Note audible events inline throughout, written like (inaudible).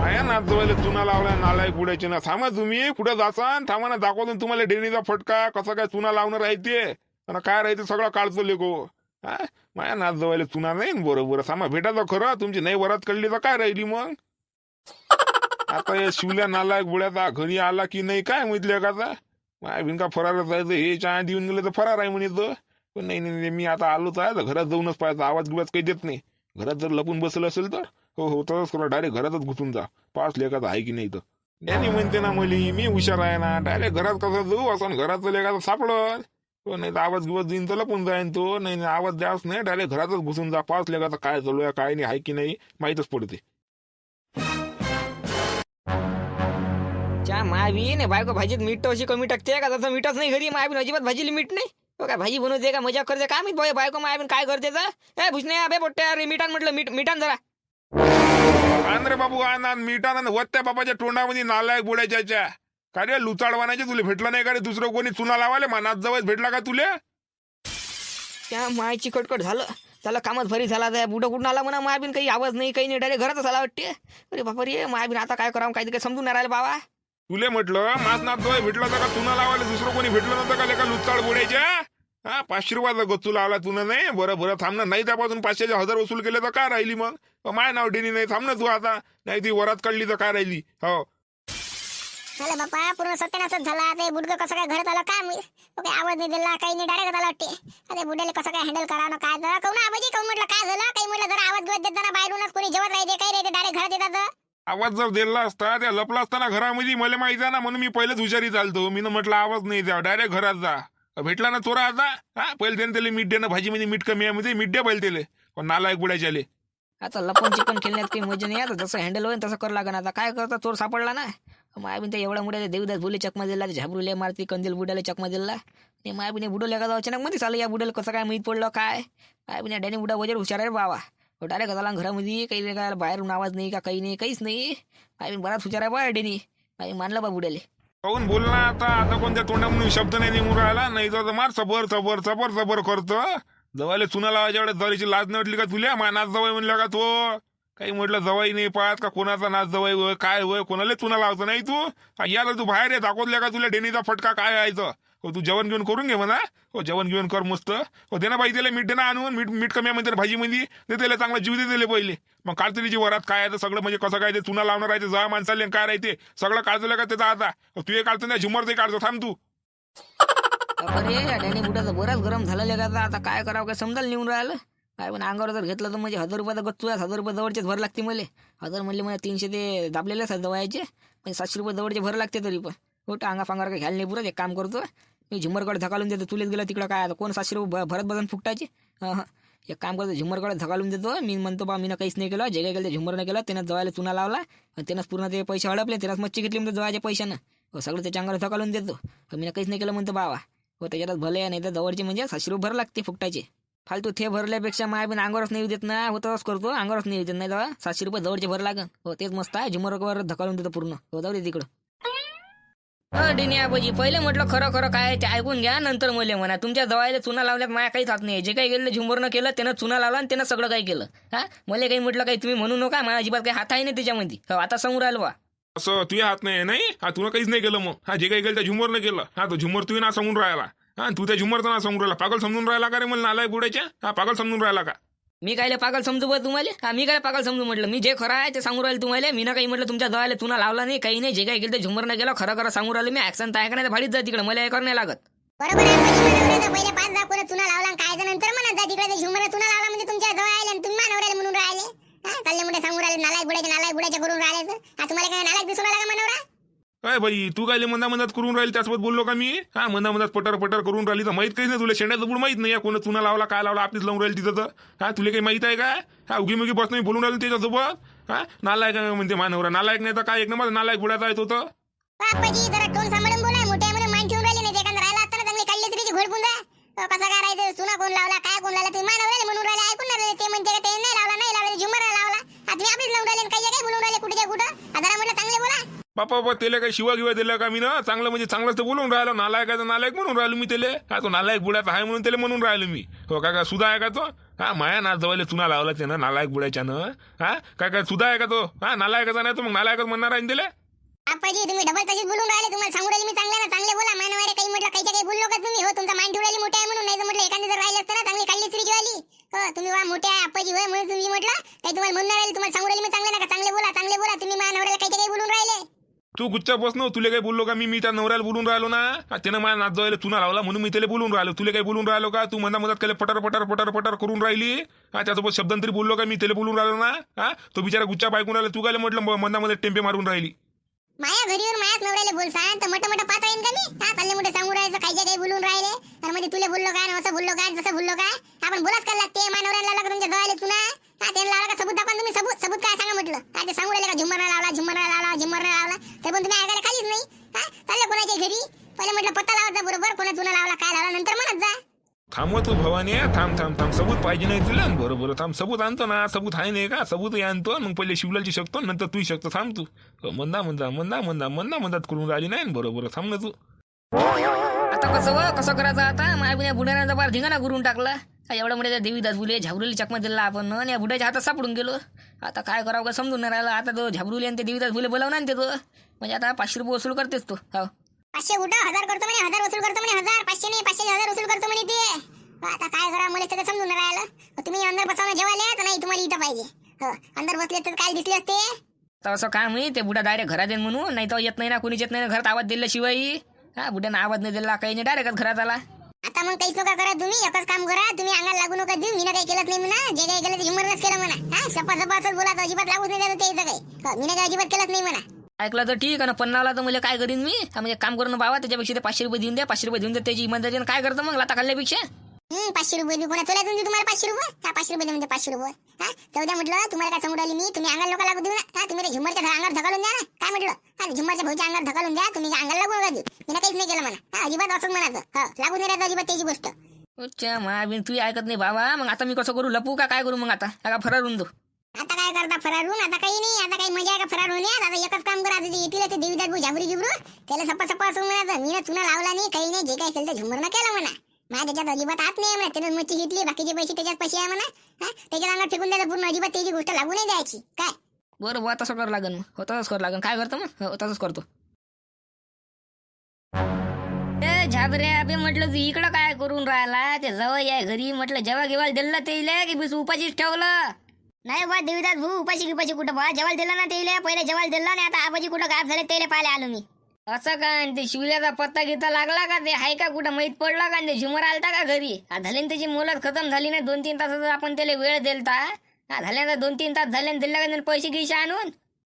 माया जवळ चुना लावलाय नालायक बुडायचे ना थांबा तुम्ही कुठं जासान? थांबा ना दाखवतो ना तुम्हाला डेनीचा फटका कसा काय चुना लावणं राहते आणि काय राहते सगळं काढतो लेको हा? माया नाच जवळ चुना नाही बरोबर थांबा भेटायचं खरं. तुमची नाही वरात कळली तर काय राहिली मग? (laughs) आता या शिवल्या नालायक बुड्याचा घरी आला की नाही काय म्हटलं का आता माय बिनका फरार जायचं हे चहा देऊन गेलं तर फरार आहे म्हणे तो. पण नाही नाही मी आता आलोच आहे तर घरात जाऊनच पाहायचा. आवाज गिवाज काही देत नाही. घरात जर लपून बसलं असेल तर? हो हो तसंच करा. डायरेक्ट घरातच घुसून जा. पाच लेखाचा आहे की नाही तर त्यांनी म्हणते ना मुली मी हुशार आहे ना. डायरेक्ट घरात कसं जाऊ असं घरात लेखाचं सापडल. हो नाही तर आवाज गिवाज देईन तर लपून जाईन तो. नाही आवाज द्यास नाही डायरेक्ट घरातच घुसून जा. पाच लेखाचा काय चालू आहे काय नाही आहे की नाही माहीतच पडते. च्या मायबीन बायको भाजीत मीठ अशी कमी टाकते का? तसं मीठच नाही घरी मायबीन अजिबात भाजीला मीठ नाही. हो काय भाजी बनवते का? मजा करते? काय मी बायको मायबीन काय करते तर? ए भुसणे अबे पोट्टे रे मिठान म्हटलं मीठ मिठान जरा. आण रे बाबू आण आण मिठानं वत्त्या बापाच्या तोंडामध्ये नालायक बुडायच्या का रे लुचाडवानाचे तुला भेटलं नाही का रे? दुसरं कोणी चुना लावाले मनात जवळ भेटला का तुले? त्या मायची कटकट झालं. त्याला कामच भरी झाला त्या बुडं कुठून आला म्हणा? मायबीन काही आवाज नाही काही नाही. डायरेक्ट घरातच आला वाटते. अरे बापा रे मायबीन आता काय करावं? काही काही समजून नाही राहिलं बाबा. तुले म्हटलं मास नाथ जवळ भेटला होता का? चुना लावायला दुसरं कोणी भेटलं नव्हतं का? लेका लुचाड बुडायच्या? हा पाचशे रुपयाचा गच्चू लावला तुला नाही? बरं बरं थांबणं नाही त्यापासून पाचशेचे हजार वसूल केले तर काय राहिली मग? माय नाव डेनी नाही. थांब ना तू आता. नाही ती वरात काढली तर काय राहिली? हो. झालं बाप्पा पूर्ण सत्यानाशच झाला. ते बुडकं कसं काय घरात आलं काय माहीत? तो काही आवाज नाही दिला काही नाही डायरेक्ट आला वाटते. अरे बुड्याला कसं काय हँडल करा ना काय झालं? काऊन आबाजी काऊन म्हटलं काय झालं? काही म्हटलं जरा आवाज बिवाज देताना बाहेरूनच कोणी जेवत राहते काही राहते डायरेक्ट घरात येतात आवाज जर दिला असता त्या लपला असताना घरामध्ये मला माहिती आहे ना म्हणून मी पहिलेच हुशारी चालतो. मी म्हटलं आवाज नाही द्या डायरेक्ट घरात जा. भेटला ना चोरा आता. हा पहिले त्याने त्याला मीठ देणं भाजीमध्ये मीठ कमी आहे म्हणजे मीठ द्या पहिले त्याला. पण नालायक बुडायचे आले. आता लपन चिकन खेळण्यात काही मजा म्हणजे नाही आता जसं हँडल होईल तसं कर लागणार आता. काय करता चोर सापडला ना. मायाबीन त्या एवढ्या मोठ्या देवदास बोले चकमा दिला झाबरुले मारती कंदील बुडाले चकमा दिला. ते मायाबीने बुडवल्या का अचानक मध्ये चालू या बुडाला कसं काय माहीत पडलं काय? मायाबीने डॅनी बुडा वजर हुशार आहे बाबा. तो डायरेक्ट झाला घरामध्ये काही नाही काय बाहेरून आवाज नाही का काही नाही काहीच नाही. मायाबीन बराच हुशार आहे बा डेनी. मायबीन मानलं बा बुडाले काहून बोल ना आता आता कोणत्या तोंडामधून शब्द नाही निघून राहिला? नाही तर मार सबर सबर सबर सबर करतो. जवायला चुना लावायच्या वेळेस जवळची लाज नाही वाटली का तुला? मा नाच जवळ म्हणलं का तो? काही म्हटलं जवाई नाही पाहत का कोणाचा नाच जवाई होय काय होय? कोणाला चुना लावतो नाही तू? या याला तू बाहेर आहे दाखवल्या का तुला? डेनीचा फटका काय यायचं? हो तू जेवण घेऊन करून घे म्हणा. हो जेवण घेऊन कर मस्त. हो दे ना बाई त्याला मीठ दे ना आणून मीठ मीठ कमी आहे म्हणते भाजीमध्ये. दे त्याला चांगला जीव दे दिले पहिले. मग काढतलीची वरात काय आहे सगळं म्हणजे कसं काय ते चुना लावणार राहते जा माणसाले काय राहते सगळं काढतलं का त्याचा आता. हो, तू हे काढतो ना झुमर ते काढतो थांब तू. अरे या डॅनी बराच गरम झालेला का आता? काय करावं काय समजायला नेऊन राहिलं. काय पण अंगावर जर घेतलं तर म्हणजे हजार रुपयाचा गच्चू आहे हजार रुपये जवळचेच भर लागते मला. हजार म्हणले मला तीनशे ते दाबलेले असतात दवायचे पण सातशे रुपये जवळचे भर लागते तरी पण. हो अंगा फांगार काय घ्यायला नाही पुरत एक काम करतो. मी झुमरकडे धकालून देतो तुलेच गेलं तिकडं काय आता कोण सातशे रुपये भरत बसून फुकटायचे एक काम करतो झुमरकडे धकालून देतो. मी म्हणतो बा मी काहीच नाही केलं. जे काही केलं ते झुमरनं केलं. त्यानं जवायला चुना लावला. आणि त्यानंच पूर्ण ते पैसे हडपले. त्यानंच मच्छी घेतली म्हणतो जवायच्या पैशानं. हो सगळं त्याच्या अंगावर धकालून देतो. मी काहीच नाही केलं म्हणतो बाबा. हो त्याच्यात भले नाही तर जवळचे म्हणजे सातशे रुपये भर लागते फुकटाचे. फालतू थे भरल्यापेक्षा माय बिन अंगावरच नाही देत ना. होतच करतो. अंगावरच नाही देत. नाही तेव्हा सातशे रुपये जवळचे भर लागन. हो तेच मस्त आहे. झुमरवर धकालून देतो पूर्ण. हो जाऊ दे तिकडं. डिनियाबाजी पहिले म्हटलं खरं खरं काय ते ऐकून घ्या नंतर मले म्हणा. तुमच्या जवायला चुना लावल्यात माया काहीच हात नाही जे काही गेलं झुंबरनं केलं त्यानं चुना लावला आणि त्यानं सगळं काही केलं. हा? मला काही म्हटलं काही तुम्ही म्हणू नका माझ्या अजिबात काही हात आहे नाही त्याच्यामध्ये. हो, आता समोर आलो वा असं तुझ्या हात नाही नाही? हा तुला काहीच नाही केलं मग. हा जे काही गेलं त्या झुमरनं केलं. हा तो झुमर तुम्ही ना समोर राहिला. हा तू त्या झुमरचा ना समोर राहिला. पागल समजून राहिला का रे मला नालाय बुडायच्या? हा पागल समजून राहिला का? मी काय पागल समजू बघ तुम्हाला? हा मी काय पागल समजू म्हटलं? मी जे खरं आहे ते सांगू राहिले तुम्हाला? मी ना काही म्हटलं तुमच्या जवळ तुला लावला नाही काही नाही जे काही केलं ते झुमरनं गेलं खरं खरं सांगू राहिले मी. ऍक्शन तयार ऐकण्यात भाडीच जा तिकडे मला हे करणे लागत. बरोबर आहे पहिले पाच लावला काय नंतर म्हणत जा. तिकडे झुमर लावला म्हणजे तुमच्या जवळ आले आणि तुम्ही म्हणून राहिले. हा चालले मोठे सांगून राहिले नालायक बुडायचे नालायक बुडायचे करून राहिले तर. हा तुम्हाला काय नालायक दिसून राहिला का मनवरा? काय भाई तू काय मंदा मंदात करून राहील? त्यासोबत बोललो का मी? हा मंदा मंदात पटर पटर करून राहिली तर माहीत काहीच नाही तुला. शेंड्याचं बुड माहीत नाही. कोण चुना लावला काय लावला आपलीच लावून राहील तिथं तर. हा तुला काही माहीत आहे का? हा उगी मुगी बस नाही बोलून राहिलं त्याच्यासोबत. हा नालायक आहे म्हणते मानवरा. नालायक नाही तर काय? एक नंबर नालायक बुडाचा आहे तो तर. बापाजी जरा टोन सांभाळून बोलाय मोठ्या नाही ते एखादं राहिला असताना चांगले काढले तरी घोडपून कसा काय राहायचं? चुना कोण लावला काय कोण लावला? तुम्ही मानवराले म्हणून राहिले ऐकून नाही ते म्हणते का ते नाही लावला नाही लावला झुमर लावला. आता तुम्ही आपलीच लावून राहिले आणि काही काय? बोलून राहिले कुठे कुठं? आता म्हटलं चांगले बापा बापा त्याला काही शिवा गिवा दिला का मी ना? चांगलं म्हणजे चांगलंच तर बोलून राहिलो. नालायकाचं नालायक म्हणून राहिलो मी त्याला हा तो नालायक बुडाचा आहे म्हणून त्याला म्हणून राहिलो मी? हो काय का सुद्धा आहे का तो? हा माया ना जवळ चुना लावला त्यानं नालायक बुडायच्यानं हा काय काय सुद्धा आहे का तो? हा नालायकाचा नाही तो मग नालायकच म्हणणार आहे त्याला आपाजी तुम्ही डबल तशीच बोलून राहिले. तुम्हाला सांगू राहिले मी चांगले ना चांगले बोला. मानवारे काही म्हटलं काही काही बोललो का तुम्ही. हो तुमचा मान ठेवलेली मोठे आहे म्हणून. नाही तर म्हटलं एखादी जर राहिले असतं ना चांगली काढली स्त्री वाली हो तुम्ही वा मोठे आहे आपाजी होय म्हणून तुम्ही म्हटलं. काही तुम्हाला म्हणणार राहिले तुम्हाला सांगू राहिले मी चांगले ना का? चांगले बोला चांगले बोला. तुम्ही मान काही तू गुच्चा बस तुला काही बोललो का? मी मी त्या नवऱ्याला बोलून राहिलो ना. हा, त्यानं माझ्या नाच जायला चुना लावला म्हणून मी त्याला बोलून राहिलो. तुला काही बोलून राहिलो का? तू मधा मधात केलं पटर पटर पटर पटर करून राहिली. हा त्यासोबत शब्दांतरी बोललो का? मी त्याला बोलून राहिलो ना. हा तो बिचारा गुच्चा बायकून राहिला. तू काय म्हटलं मधामध्ये टेम्पे मारून राहिली. माया घरी येऊन मायाच नवऱ्याला बोलसान तर मोठं मोठं पात्र येईन का मी? हा चालले मोठे सांगू राहायचं काही काही बोलून राहिले. आणि मध्ये म्हणजे तुला बोललो काय असं बोललो काय जसं बोललो काय आपण बोलाच करायला लागते. माया नवऱ्याला लावला का तुमच्या गळाले तुला हा त्यांना लावला का? सबूत दाखवा ना तुम्ही. सबूत सबूत काय सांगा म्हटलं? काय ते सांगू राहिले का? झुमर लावला झुमर लावला झुमर लावला. कोणाच्या घरी? पहिले म्हटलं पत्ता लावायचा बरोबर कोणा चुना लावला काय लावला नंतर म्हणत जा. थांब तू भवानी थांब थांब थांब सबूत पाहिजे नाही तुला? बरोबर थांब सबूत आणतो ना सबूत आहे नाही का? सबूत आणतो मग पहिले शिवलाची शकतो नंतर तू शकतो थांब तू. हो, मंदा मंदा मंदा मंदा मंदा मंदात करून राहिली नाही बरोबर थांब ना तू. आता कसं व कसं करायचं आता? माझ्या बिना बुड्यानं बार धिंगाणा करून टाकला. काय एवढ्या मोठ्या देवी दासबुले झाबरुली चकमा दिला आपण आणि या बुड्याच्या हातात सापडून गेलो. आता काय करावं का समजून नाही राहिलं. आता तो झाबरुली आणि ते देवी दासबुले बोलावून आणते तो. म्हणजे आता पाचशे रुपये वसूल करतेस तो. हो. पाचशे कुठं हजार करतो म्हणे हजार वसूल करतो म्हणे हजार. पाचशे नाही पाचशे हजार वसूल करतो म्हणे ते. आता काय करा मला सगळं समजून राहिलं. तुम्ही अंदर बसवणं जेवायला तर नाही तुम्हाला इथं पाहिजे. हो अंदर बसले तर काय दिसले असते? तर असं काय मी ते बुडा डायरेक्ट घरात येईन म्हणून नाही तर येत नाही ना कोणीच येत नाही ना घरात आवाज दिल्याशिवाय हा बुड्यानं आवाज नाही दिला काही नाही डायरेक्ट घरात आला. आता मग काहीच नका करा तुम्ही एकच काम करा तुम्ही अंगाला लागू नका देऊ मी काही केलंच नाही म्हणा जे काही केलं ते झुमरनच केलं म्हणा. हा सपा सपा असंच बोला अजिबात लागूच नाही द्यायचं ते इथं काही. मी काही अजिबात केलंच नाही म्हणा. ऐकलं तर ठीक आहे ना. पन्नावला तर मला काय करीन मी? हा, म्हणजे काम करून बाबा त्याच्यापेक्षा ते पाचशे रुपये देऊन द्या. पाचशे रुपये देऊन द्या. त्याची इमानदारीनं काय करतं मग? लाता खाल्ल्यापेक्षा. हम्म पाचशे रुपये देऊ कोणा तुला देऊ तुम्हाला पाचशे रुपये? हा पाचशे रुपये दे म्हणजे पाचशे रुपये. हा जाऊ द्या म्हटलं तुम्हाला काय सांगू मी? तुम्ही अंगाला लोक लागू देऊ ना. हा तुम्ही झुमरच्या घरा अंगावर ढकलून द्या ना. काय म्हटलं? हा झुमरच्या भाऊच्या अंगावर ढकलून द्या. तुम्ही अंगाला लागू नका देऊ. मी काहीच नाही केलं म्हणा. हा अजिबात असंच म्हणायचं हा लागू नाही राहत अजिबात त्याची गोष्ट. अच्छा महाबीन तू ऐकत नाही बाबा. मग आता मी कसं करू? लपू का? काय करू मग आता? का फरार होऊन दो आता काय करता फरार होऊन आता काही नाही आता काही मजा आहे का फरार होण्यात आता एकच काम करा आता ते येतील ते देवीदास भाऊ झाबरी गिबरू त्याला सप्पा सप्पा असं म्हणायचं मी ना तुला लावला नाही काही नाही जे काही केलं ते झुमरनं केलं म्हणा. माझ्या त्याच्यात अजिबात हात नाही म्हणा त्यानं मच्छी घेतली बाकीचे पैसे त्याच्यात पैसे आहे म्हणा हा? त्याच्या अंगात फेकून द्यायला पूर्ण अजिबात त्याची गोष्ट लागू नाही द्यायची काय? बरं बुवा तसं करावं लागेल मग. हो तसंच करावं लागेल काय करतो मग? हो तसंच करतो. ए झाबरे अबे म्हटलं तू इकडं काय करून राहिला? ते जवळ या घरी म्हटलं जेव्हा घेवाल दिलं ते की बिस उपाशीच ठेवलं? नाही बा देवीदास भाऊ उपाशी गिपाशी कुठं? बा जेवायला दिला ना त्याला पहिले जेवायला दिला नाही आता आबाजी कुठं गायब झाले त्याला पाहायला आलो मी. असं काय? आणि ते शिवल्याचा पत्ता घेता लागला का? ते हाय का कुठं? माहीत पडला का? आणि ते झुमर आलता का घरी? हा, झाले ना त्याची मुलत खतम झाली नाही. दोन तीन तासाचा आपण त्याला वेळ दिलता. हा झाल्यानंतर दोन तीन तास झाले दिला का? पैसे घ्यायचे आणून?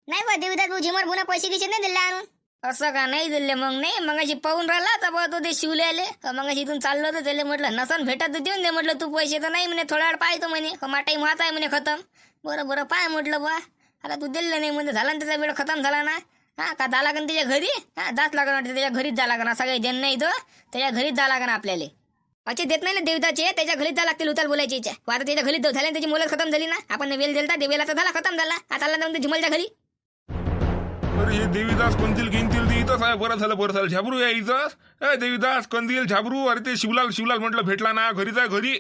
नाही बा देवीदास भाऊ झिमर पुन्हा पैसे किशे नाही दिले आणून. असं का नाही दिले मग? नाही मग अशी पाहून राहिला तर बघ तो ते शिवलेले मग इथून चाललो तर त्याला म्हटलं नसन भेटत तर देऊन दे म्हटलं तू पैसे तर नाही म्हणे थोडा वेळ पाहतो म्हणे. माटाई टाईम आहे म्हणे खतम. बरं बरं पाय म्हटलं बा. आता तू दिलं नाही म्हणजे झाला ना त्याचा वेळ खतम झाला ना? हा का जा लागन त्याच्या घरी? हा जात लागण त्याच्या घरीच जा लागणार सगळे देण नाही तो. त्याच्या घरीच जा लागणार आपल्याला. अचे देत नाही ना देवताचे त्याच्या घरीच जा लागतील उताल बोलायची इच्छा आता त्याच्या घरीच जाऊ झाली ना त्याची मुलं खतम झाली ना? आपण वेल दिलता देवेला तर झाला खतम झाला. आता आला जाऊन झुमलच्या घरी. अरे हे देवीदास कंदील घेणतील ते इथंच आहे. बरं झालं बरं झालं. झाबरू आहे इथंच. ए देवीदास कंदील झाबरू अरे ते शिवलाल शिवलाल म्हटलं भेटला ना घरीच आहे घरी.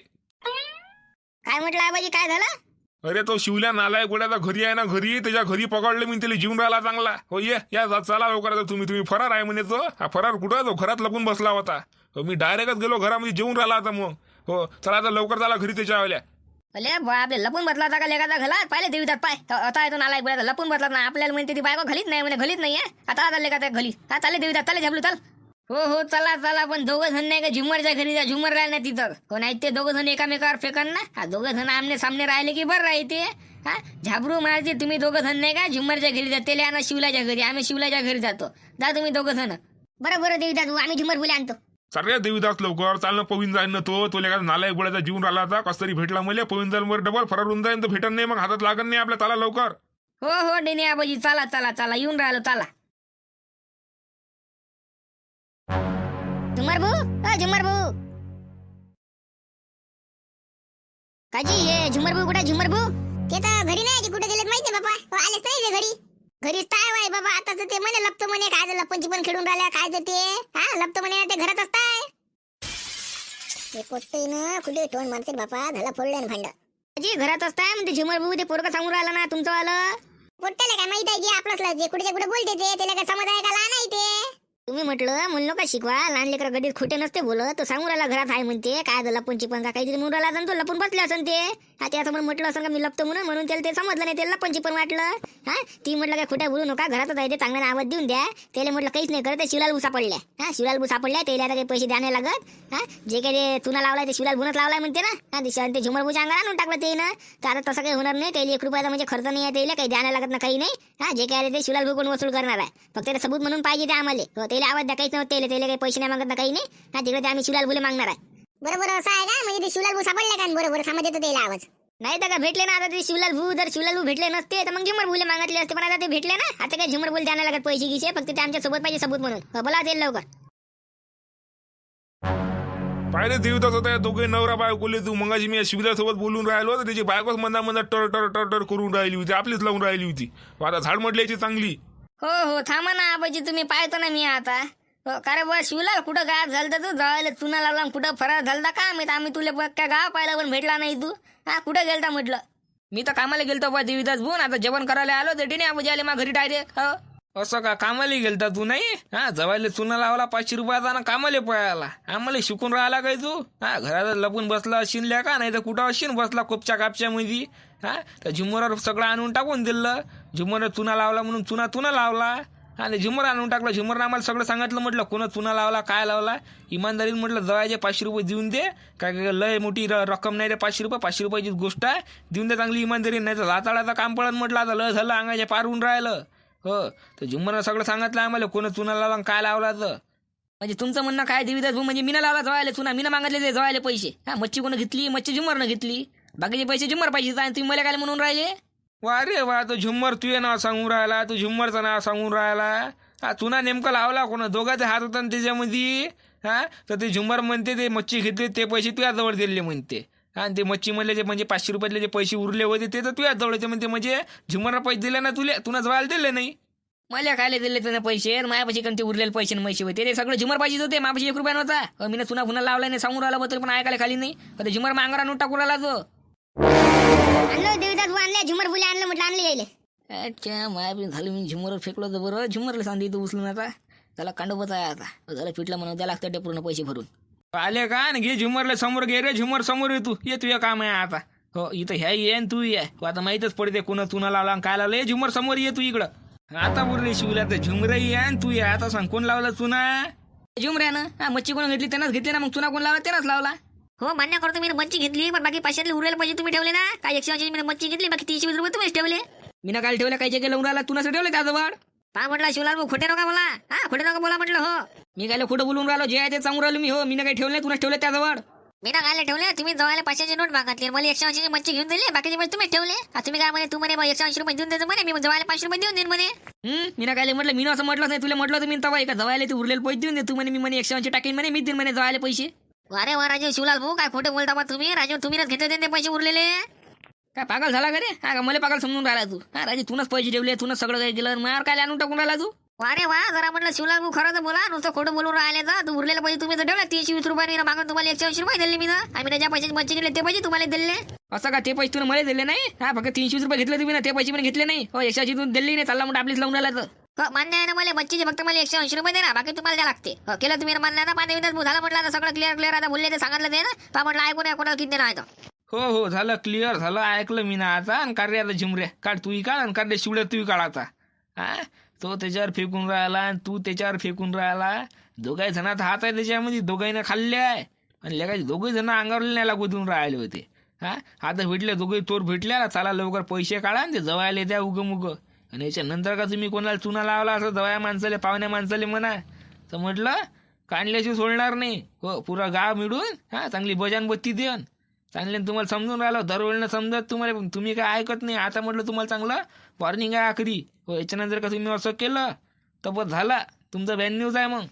काय म्हटलं आबाजी काय झालं? अरे तो शिवल्या नालाय गोड्याचा घरी आहे ना घरी. त्याच्या घरी पकडले मी त्याला जीवन राहिला चांगला. हो ये या जा- चला लवकर आता तुम्ही तुम्ही फरार आहे म्हणे तो. हा फरार कुठं तो? घरात लपून बसला होता. हो, मी डायरेक्टच गेलो घरामध्ये जेवून राहिला आता मग. हो चला आता लवकर झाला घरी त्याच्या आल्या. ले बा आपले लपून बसला का लेखाचा घाला पाहिले देवीदात पाय. आता येतो नाला बोला लपून बसला ना आपल्याला म्हणते ती बायको घालीत नाही म्हणे घालीत नाही आहे. आता आता लेखा घाली हा चालेल देवी चाले झाबलू चाल. हो हो चला चला पण दोघं जण नाही का झुमरच्या घरी जा झुमर राहिले नाही तिथं. कोण आहेत ते दोघं जण एकामेकावर फेकन ना? हा दोघं जण आमने सामने राहिले की बरं राहते हा झाबरू मारते तुम्ही दोघं जण नाही का झुमरच्या घरी जा त्याला आणा शिवलाच्या घरी. आम्ही शिवलाच्या घरी जातो. जा तुम्ही दोघं जण. बरं बरं देवीदास भाऊ आम्ही झुमर बोले आणतो. सगळ्या देवीदास लवकर चालणं पवीन जाईन ना तो तो लेखा नालायक गोळ्याचा जीवन राहिला होता. कस तरी भेटला मला पवीन जाईल वर डबल फरार होऊन जाईन तर भेटन नाही मग हातात लागन नाही आपल्या चाला लवकर. हो हो डेनी आबाजी चला चला चला येऊन राहिलो चला. झुमर भाऊ अ झुमर भाऊ काजी हे झुमर भाऊ कुठे झुमर भाऊ ते तर घरी नाही की कुठे गेलेत माहिती बाबा हो, आलेच नाही घरी. घरीच काय वाय बाबा आता तर ते म्हणे लपतो म्हणे काय लपनची पण खेळून राहिल्या काय ते? हा लपतो म्हणे ते घरात असताय हे पोट्टीनं कुठे तोंड मारते बापा झाला फोडलं ना भांड. जी घरात असताय म्हणते झुमर भाऊ ते पोरग सांगून राहिलं ना तुमचं आलं पोट्ट्याला काय माहीत आहे की आपलंच जे कुठे कुठे बोलते ते त्याला काय समज आहे का लहान आहे ते? तुम्ही म्हटलं म्हणलो का शिकवा लहान लेकरा गडीत खोटे नसते बोलत. तो सांगून राहिला घरात आहे म्हणते. काय झालं लपून चिपन का काहीतरी म्हणून राहिला असेल तो लपून बसले असं ते. हा त्याचं म्हणून म्हटलं असं का मी लपतो म्हणून म्हणून त्याला ते समजलं नाही त्याला लपून चिपन वाटलं. हा ती म्हटलं काय खोट्या बोलू नका घरातच आहे ते चांगला आवाज देऊन द्या. त्याला म्हटलं काहीच नाही करत ते शिवलाल भू सापडल्या हा शिवलाल भू सापडल्या त्याला आता काही पैसे द्यायला लागत. हा जे काही ते चुना लावलाय ते शिवलाल भूनच लावलाय म्हणते ना. हा ते शिवाय ते झुमर भूच्या अंगाला आणून टाकलं ते ना तर आता तसं काही होणार नाही त्याला एक रुपयाचा म्हणजे खर्च नाही आहे त्याला काही द्यायला लागत ना काही नाही. हा जे काय ते शिवलाल भू कोण वसूल करणार आहे. फक्त सबूत म्हणून पाहिजे ते आम्हाला. हो, ते त्याला आवाज काहीच नव्हतं त्याला त्याला काही पैसे नाही मागत ना काही नाही. हा तिकडे ते आम्ही शिवलाल भूले मागणार आहे. बरोबर असं आहे का? म्हणजे ते शिवलाल भू सापडले का? बरोबर समज येतो त्याला आवाज. नाही तर का भेटले ना आता ते शिवलाल भू जर शिवलाल भू भेटले नसते तर मग झुमर भूले मागितले असते. पण आता ते भेटले ना आता काय झुमर भूल द्यायला लागत पैसे गिसे फक्त ते आमच्यासोबत पाहिजे सबूत म्हणून. हो, बोला ते लवकर. पाहिले देवताच होता या दोघे नवरा बायकोले तू मगाशी मी या सोबत बोलून राहिलो तर त्याची बायकोच मंदा मंदा टर टर टर टर करून राहिली होती आपलीच लावून राहिली होती. आता झाड म्हटल्याची चांगली. हो हो थांबा ना आबाजी तुम्ही पाहतो ना मी आता. हो का रे बा शिवलाल कुठं गायब झालं तर तू? जवायला चुना लावला आणि कुठं फरार झालता का? मी आम्ही तुला बघ काय गाव पाहिला पण भेटला नाही तू. हा कुठं गेलता म्हटलं? मी तर कामाला गेलतो बा देवीदास भून आता जेवण करायला आलो तर आबाजी आले मा घरी डायरेक्ट हो. असं का कामाला गेलता तू नाही? हा जवायला चुना लावला पाचशे रुपयाचा ना कामाला पळाला. आम्हाला शिकून राहिला काय तू? हा घरात लपून बसला शिनल्या का नाही तर कुठं अशीन बसला कोपच्या कापच्या मध्ये हा त्या झुमरावर सगळं आणून टाकून दिलं. झुमरनं चुना लावला म्हणून चुना तुना लावला. आणि झुमर आणून टाकलं. झुमरनं आम्हाला सगळं सांगितलं म्हटलं कोणा चुना लावला काय लावला? इमानदारीनं म्हटलं जवायचे पाचशे रुपये देऊन दे. काय काय लय मोठी र- रक्कम नाही रे पाचशे रुपये. पाचशे रुपयाची गोष्ट आहे. देऊन दे चांगली इमानदारी नाही तर लाताळाचं काम पडत म्हटलं आता. लय झालं अंगाच्या पारून राहिलं. हो. तर झुमरनं सगळं सांगितलं आम्हाला कोणा चुना लावला काय लावला तर? म्हणजे तुमचं म्हणणं काय देवीदास भाऊ? म्हणजे मीनं लावला जवायला चुना. मीनं मागितले ते जवायला पैसे. हा मच्छी कोण घेतली? मच्छी झुमरनं घेतली. बाकीचे पैसे झुमर पाहिजे आणि तुम्ही मला काय म्हणून राहिले? वा रे वा तो झुम्मर तुझे नाव सांगून राहिला तू झुम्मरचं नाव सांगून राहिला. हा तुना नेमकं लावला कोण दोघांचे हात होता ना त्याच्यामध्ये. हा तर ते झुम्मर म्हणते ते मच्छी घेतली ते पैसे तुझ्या जवळ दिले म्हणते. हा आणि ते मच्छी म्हणले जे म्हणजे पाचशे रुपयातले जे पैसे उरले होते ते तर तुझ्या जवळ होते म्हणते म्हणजे झुम्मरला पैसे दिले ना तुले तुला जवळ दिले नाही. मला खायला दिले त्याने पैसे माझ्यापाशी कोणते उरलेले पैसे आणि होते. ते सगळं झुमर पाहिजे होते माझ्यापाशी एक रुपया नव्हता. मी चुना पुन्हा लावला नाही सांगून राहिला बा पण ऐकायला खाली नाही. तर झुमर मांगरा आणून टाकून राहिला तो आणलं देवीदास आणले झुमर फुले आणलं म्हटलं आणले यायले. अच्छा माया बी झालं मी झुमरवर फेकलो तर बरं. झुमरला सांगते इथं उचलून आता. त्याला कांडोबच आहे आता. झालं पिटलं म्हणून द्या लागतं ते पूर्ण पैसे भरून. आले का? आणि घे झुमरला समोर घे रे झुमर समोर ये तू. ये तुझ्या काम आहे आता. हो इथं ह्या ये तू ये. हो, आता माहीतच पडते कुणा तुना लावला आणि काय लावलं. ये झुमर समोर ये तू इकडं. आता बोलले शिवला तर झुमर ये आणि तू ये. आता सांग कोण लावला चुना झुमऱ्यानं? हा मच्छी कोण घेतली त्यानंच घेतली ना. मग चुना कोण लावला? त्यानंच लावला. हो मान्य करतो मी मच्छी घेतली पण बाकी पैशातले उरलेले पैसे तुम्ही ठेवले ना. काय एकशे ऐंशी मी मच्छी घेतली बाकी तीनशे वीस रुपये तुम्हीच ठेवले. मी ना काय ठेवलं काही जगे लावून राहिला तुला ठेवलं त्याजवळ. पा म्हटलं शिवलाल भाऊ खोटे नका बोला. हा खोटे नका बोला म्हटलं हो. मी काय खोटं बोलून राहिलो जे आहे ते सांगून राहिलो मी हो. मी ना काही ठेवलं नाही तुला ठेवलं त्याजवळ. मी ना काय ठेवले तुम्ही जवळ पाचशेची नोट मागितली मला एकशे ऐंशी मच्छी घेऊन दिली बाकीचे पैसे तुम्ही ठेवले. आता तुम्ही काय म्हणे तू म्हणे एकशे ऐंशी रुपये देऊन देतो म्हणे मी जवळ पाचशे रुपये देऊन देईन म्हणे. हम्म मी ना काय म्हटलं मी ना असं म्हटलं नाही तुला म्हटलं तुम्ही तवा एका जवायला ते उरलेले पैसे देऊन दे तू म्हणे मी म्हणे एकशे ऐंशी टाकेन म्हणे मी देईन म्हणे जवायला पैसे. अरे वा राजू शिवलाल भाऊ काय खोटे बोलता बा तुम्ही? राजू तुम्हीच घेतले होते ते पैसे उरलेले? काय पागल झाला का रे? हा का मला पागल समजून राहिला तू? हा राजी तुनच पैसे ठेवले तुनच सगळं काही दिलं मार काय आणून टाकून राहिला तू? अरे वा जरा म्हटलं शिवलाल भाऊ खरं तर बोला नुसतं खोटं बोलून राहिले तर तू उरलेले पैसे तुम्ही ठेवले तीनशे वीस रुपये मागून तुम्हाला एकशे ऐंशी रुपये दिले मी ना. आम्ही ज्या पैशाची मच्छी घेतले ते पैसे तुम्हाला दिले असं का ते पैसे तुला मला दिले नाही? हा फक्त तीनशे वीस रुपये घेतले तुम्ही ना ते पैसे पण घेतले नाही. हो एकशे ऐंशी तू दिले नाही चालला म्हणून आपलीच लावून राहिला तर. मान्य आहे ना मला? मच्छीचे फक्त मला एकशे ऐंशी रुपये दे ना बाकी तुम्हाला द्या लागते. हो, केलं तुम्ही ना मान्य ना पाणी मिनिटात झालं म्हटलं आता सगळं क्लिअर क्लिअर आता बोलले ते सांगितलं ते ना. पा म्हटलं ऐकून आहे कोणाला किती नाही तर. हो हो झालं क्लिअर झालं ऐकलं मी ना आता आणि कार्य आता झिमऱ्या काढ तूही काढ आणि कार्य शिवड्या तूही काढ आता. हा? तो त्याच्यावर फेकून राहिला आणि तू त्याच्यावर फेकून राहिला. दोघाही जणात हात आहे त्याच्यामध्ये दोघांना खाल्ले आहे. आणि लेखाचे दोघे जण अंगावर नाही लागू देऊन राहिले होते. हा? आता भेटले दोघे तोर भेटल्या चला लवकर पैसे काढा आणि ते जवायला द्या उग उगं आणि याच्यानंतर का तुम्ही कोणाला चुना लावला असं दवाया माणसाले पाहुण्या माणसाले म्हणा? तर म्हटलं काढल्याशिवाय सोडणार नाही. हो पुरा गाव मिळून हा चांगली बजानबत्ती बत्ती देन. चांगले तुम्हाला समजून राहिलं दरवेळेला समजत तुम्हाला पण तुम्ही काय ऐकत नाही. आता म्हटलं तुम्हाला चांगलं वॉर्निंग आहे आखरी. हो याच्यानंतर का तुम्ही असं केलं? तर बस झाला. तुमचा बॅन न्यूज आहे मग.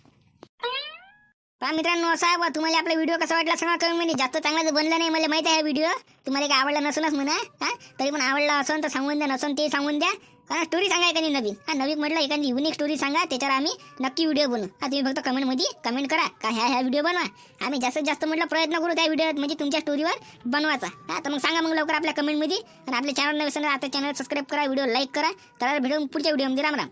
पहा मित्रांनो असा आहे तुम्हाला आपला व्हिडिओ कसा वाटला सांगा कमी म्हणजे जास्त चांगला जर बनला नाही मला माहिती आहे व्हिडिओ तुम्हाला काय आवडला नसूनच म्हणा हा? तरी पण आवडला असेल तर सांगून द्या नसून ते सांगून द्या. कारण स्टोरी सांगा एखादी नवीन. हा नवीन म्हटलं एखादी युनिक स्टोरी सांगा त्याच्यावर आम्ही नक्की व्हिडिओ बनवू. हा तुम्ही फक्त कमेंटमध्ये कमेंट करा का ह्या ह्या व्हिडिओ बनवा. आम्ही जास्तीत जास्त म्हटलं प्रयत्न करू त्या व्हिडिओ म्हणजे तुमच्या स्टोरीवर बनवायचा. हा तर मग सांगा मग लवकर आपल्या कमेंटमध्ये आणि आपल्या चॅनल नवीन आता चॅनल सबस्क्राईब करा व्हिडिओ लाईक करा. तर भेटून पुढच्या व्हिडिओमध्ये राम राम.